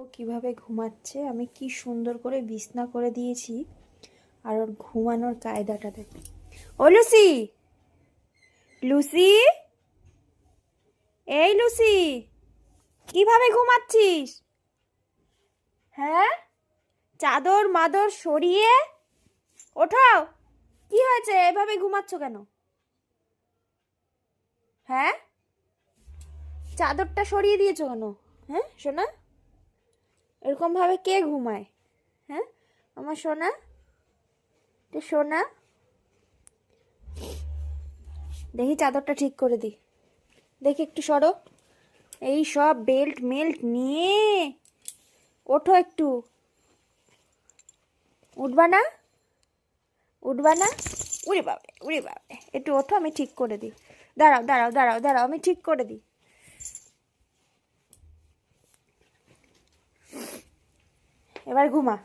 ও কীভাবে ঘুমাচ্ছে। আমি কি সুন্দর করে বিছনা করে দিয়েছি। আর ওর ঘুমানোর কায়দাটা দেখ। ও লুসি! লুসি! এই লুসি! কীভাবে ঘুমাচ্ছিস? হ্যাঁ? চাদর মাদর সরিয়ে ওঠাও। কি হয়েছে? এভাবে ঘুমাচ্ছ কেন? হ্যাঁ? চাদরটা সরিয়ে দিয়েছ কেন? হ্যাঁ সোনা? এরকম ভাবে কে ঘুমায়? হ্যাঁ? আমার সোনা? তো সোনা? দেখি চাদরটা ঠিক করে দি দেখি একটু সরো। এই সব বেল্ট মেল্ট নিয়ে ওঠো একটু। উঠবা না? উঠবা না? উড়ে বাবা উড়ে বাবা একটু ওঠো, আমি ঠিক করে দিই। দাঁড়াও দাঁড়াও দাঁড়াও দাঁড়াও, আমি ঠিক করে দিই। এবার ঘুমা।